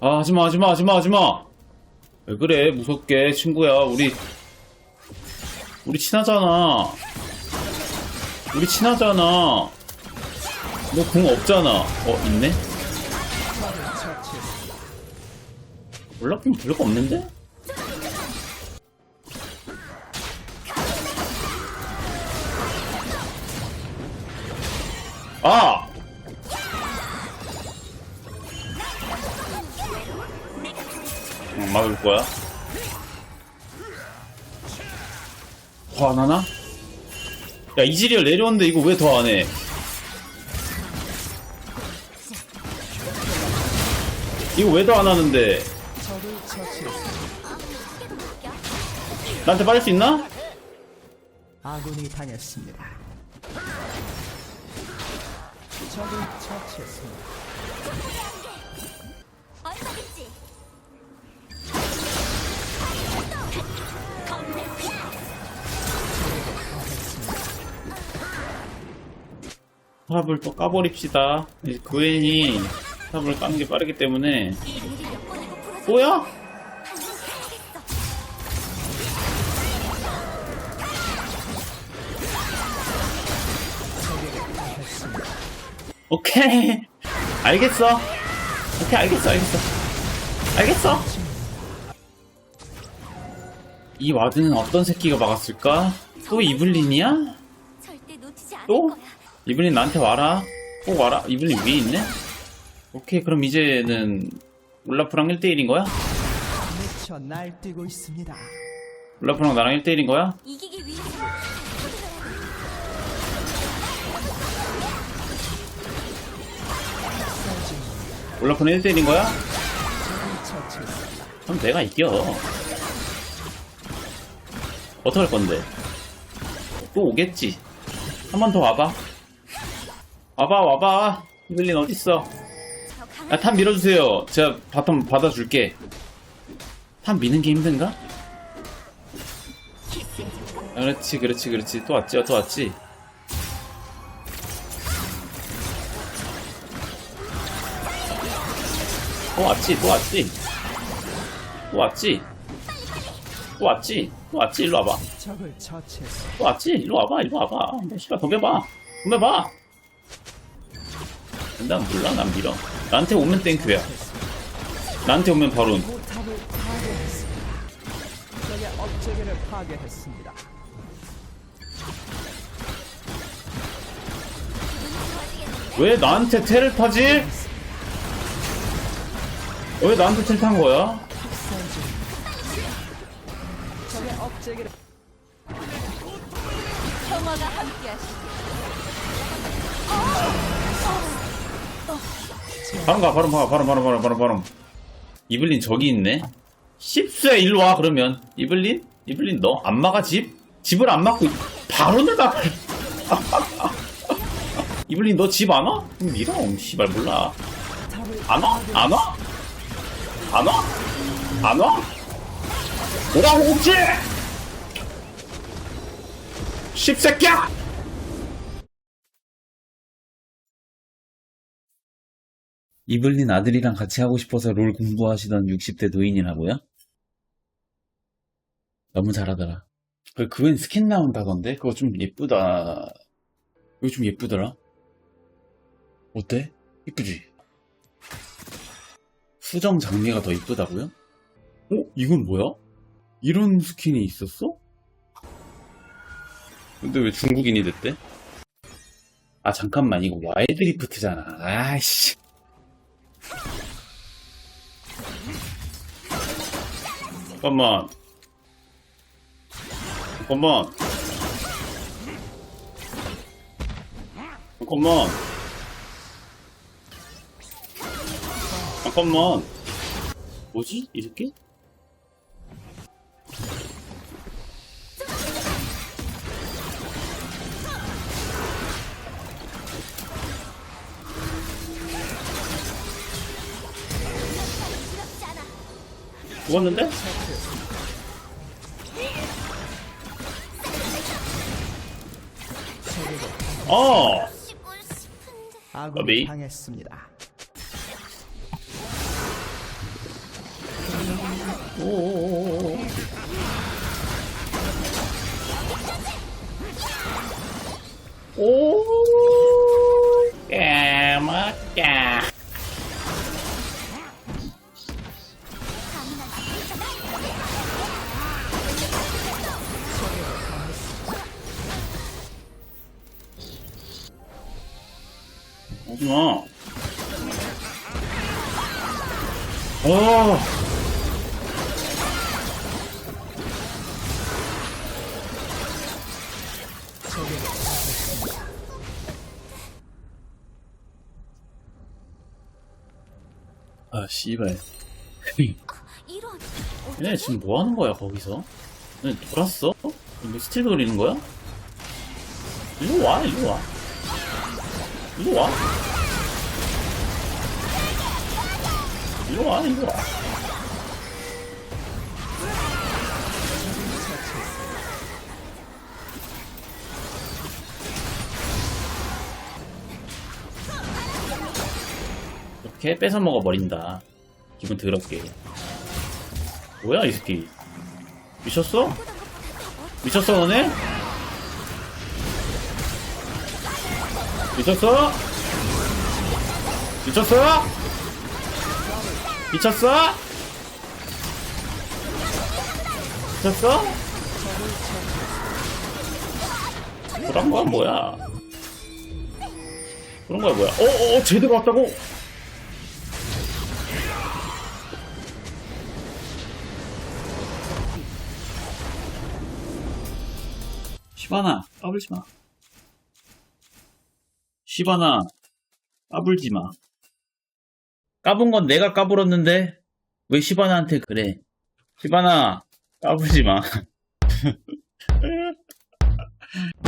아, 하지마, 하지마, 하지마, 하지마! 왜 그래, 무섭게, 친구야. 우리, 우리 친하잖아. 우리 친하잖아. 너 궁 없잖아. 어, 있네? 올라프면 별거 없는데? 아! 막을 거야? 더안 하나? 야, 이즈리얼 내려왔는데 이거 왜 더 안 해? 이거 왜 더 안 하는데? 나한테 빠질 수 있나? 아군이 당했습니다. 적을 처치했습니다. 탑을 또 까버립시다. 이제 그웬이 탑을 까는 게 빠르기 때문에. 뭐야? 오케이. 알겠어. 오케이, 알겠어, 알겠어. 알겠어. 이 와드는 어떤 새끼가 막았을까? 또 이블린이야? 또? 이블린 나한테 와라. 꼭 와라. 이블린 위에 있네? 오케이, 그럼 이제는 올라프랑 1대1인 거야? 미쳐 날뛰고 있습니다. 올라프랑 나랑 1대1인 거야? 이기기 올라프는 1대1인 거야? 그럼 내가 이겨. 어떡할 건데? 또 오겠지. 한 번 더 와봐. 와봐, 와봐. 이블린 어딨어? 더 강한 야, 탑 밀어주세요. 제가 바텀 받아줄게. 탑 미는 게 힘든가? 아, 그렇지, 그렇지, 그렇지. 또 왔지, 또 왔지. 또 왔지, 또 왔지. 또 왔지. 또 왔지. 또 왔지, 일로 와봐. 또 왔지? 일로 와봐, 일로 와봐. 너 씨발, 덤벼봐. 덤벼봐. 난 몰라, 난 밀어. 나한테 오면 땡큐야. 나한테 오면 바로. 왜 나한테 텔을 타지? 왜 나한테 텔탄 거야? 평화가 함께하시 바로 가, 바로 가, 바로, 바로, 바로, 바로, 바로. 이블린 저기 있네. 씹쇠 일로 와 그러면 이블린? 이블린 너 안 막아 집? 집을 안 막고 바로 내가 이블린 너 집 안 와? 그럼 밀어 씨발 몰라 안 와? 안 와? 안 와? 안 와? 오라고 없지? 씹새끼야! 이블린 아들이랑 같이 하고 싶어서 롤 공부하시던 60대 노인이라고요? 너무 잘하더라. 그, 그웬 스킨 나온다던데? 그거 좀 예쁘다. 이거 좀 예쁘더라? 어때? 이쁘지? 수정 장미가 더 이쁘다고요? 어? 이건 뭐야? 이런 스킨이 있었어? 근데 왜 중국인이 됐대? 아 잠깐만 이거 와일드리프트잖아 아이씨 잠깐만. 잠깐만. 잠깐만. 잠깐만. 뭐지? 이 새끼? 죽었는데? 어. 아군이 어비? 당했습니다. 오. 오지마. 어. 아, 씨발. 이런. 얘네 지금 뭐 하는 거야, 거기서? 얘네 돌았어? 뭐 스틸 돌리는 거야? 일로 와, 일로 와. 일로 와. 일로 와, 일로 와. 이렇게 뺏어 먹어버린다. 기분 더럽게. 뭐야, 이 새끼. 미쳤어? 미쳤어, 너네? 미쳤어? 미쳤어? 미쳤어? 미쳤어? 그런 거야 뭐야? 그런 거야 뭐야? 어어 어, 제대로 왔다고? 시바나 까불지 마. 시바나 까불지 마. 까분 건 내가 까불었는데 왜 시바나한테 그래? 시바나 까불지 마.